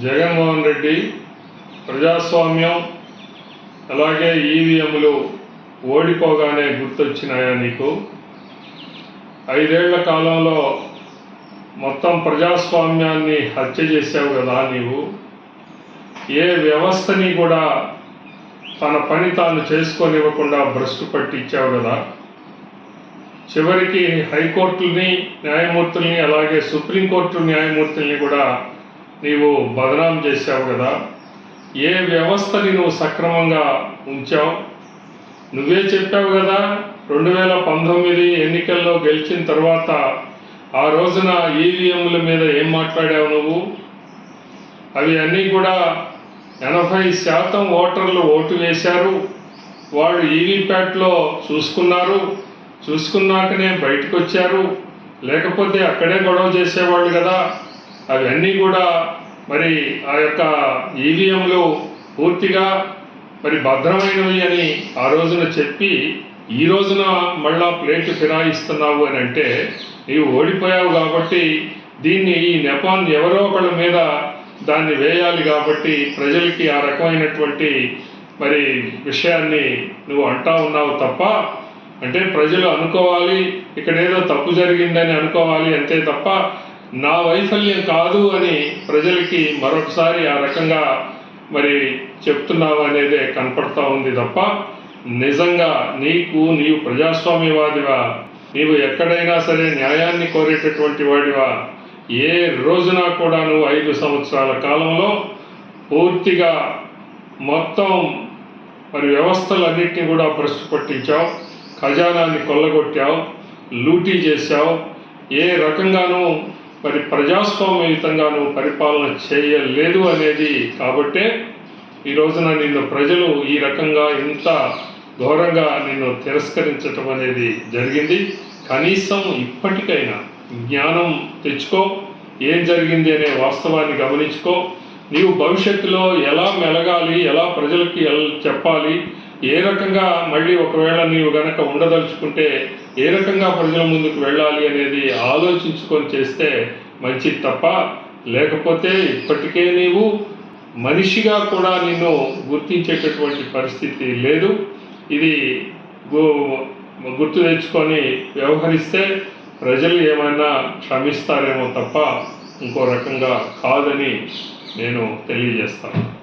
జగన్మోహన్ రెడ్డి ప్రజాస్వామ్యం అలాగే ఈవీఎంలు ఓడిపోగానే గుర్తొచ్చినాయా నీకు? ఐదేళ్ళ కాలంలో మొత్తం ప్రజాస్వామ్యాన్ని హత్య చేసావు కదా నీవు. ఏ వ్యవస్థని కూడా తన పని తాను చేసుకోనివ్వకుండా భ్రష్టు పట్టించావు కదా. చివరికి హైకోర్టుని న్యాయమూర్తుల్ని అలాగే సుప్రీంకోర్టు న్యాయమూర్తుల్ని కూడా నీవు బదనాం చేశావు కదా. ఏ వ్యవస్థని నువ్వు సక్రమంగా ఉంచావు? నువ్వే చెప్పావు కదా రెండు వేల పంతొమ్మిది ఎన్నికల్లో గెలిచిన తర్వాత ఆ రోజున ఈవీఎంల మీద ఏం మాట్లాడావు నువ్వు? అవి అన్నీ కూడా ఎనభై శాతం ఓటర్లు ఓటు వేశారు. వాళ్ళు ఈవీప్యాట్లో చూసుకున్నారు. చూసుకున్నాకనే బయటకు వచ్చారు లేకపోతే అక్కడే గొడవ చేసేవాళ్ళు కదా. అవన్నీ కూడా మరి ఆ యొక్క ఈవీఎంలు పూర్తిగా మరి భద్రమైనవి అని ఆ రోజున చెప్పి ఈ రోజున మళ్ళా ప్లేట్ ఫిరాయిస్తున్నావు అని అంటే నీవు ఓడిపోయావు కాబట్టి దీన్ని ఈ నెపాన్ని ఎవరో ఒకళ్ళ మీద దాన్ని వేయాలి కాబట్టి ప్రజలకి ఆ రకమైనటువంటి మరి విషయాన్ని నువ్వు అంటా ఉన్నావు తప్ప అంటే ప్రజలు అనుకోవాలి ఇక్కడ ఏదో తప్పు జరిగిందని అనుకోవాలి అంతే తప్ప నా వైఫల్యం కాదు అని ప్రజలకి మరొకసారి ఆ రకంగా మరి చెప్తున్నావు అనేదే కనపడతా ఉంది తప్ప నిజంగా నీకు నీవు ప్రజాస్వామ్యవాదివా? నీవు ఎక్కడైనా సరే న్యాయాన్ని కోరేటటువంటి వాడివా? ఏ రోజున కూడా నువ్వు ఐదు సంవత్సరాల కాలంలో పూర్తిగా మొత్తం మరి వ్యవస్థలన్నింటినీ కూడా ప్రశ్న పట్టించావు ఖజానాన్ని కొల్లగొట్టావు లూటీ చేశావు ఏ రకంగానూ మరి ప్రజాస్వామ్యయుతంగా నువ్వు పరిపాలన చేయలేదు అనేది కాబట్టే ఈ రోజున నిన్ను ప్రజలు ఈ రకంగా ఇంత ఘోరంగా నిన్ను తిరస్కరించటం అనేది జరిగింది. కనీసం ఇప్పటికైనా జ్ఞానం తెచ్చుకో ఏం జరిగింది అనే వాస్తవాన్ని గమనించుకో. నీవు భవిష్యత్తులో ఎలా మెలగాలి ఎలా ప్రజలకి ఎల్- చెప్పాలి ఏ రకంగా మళ్ళీ ఒకవేళ నీవు గనక ఉండదలుచుకుంటే ఏ రకంగా ప్రజల ముందుకు వెళ్ళాలి అనేది ఆలోచించుకొని చేస్తే మంచిది తప్ప? లేకపోతే ఇప్పటికే నీవు మనిషిగా కూడా నిన్ను గుర్తించేటటువంటి పరిస్థితి లేదు. ఇది గుర్తు తెచ్చుకొని వ్యవహరిస్తే ప్రజలు ఏమైనా క్షమిస్తారేమో తప్ప ఇంకో రకంగా కాదని నేను తెలియజేస్తాను.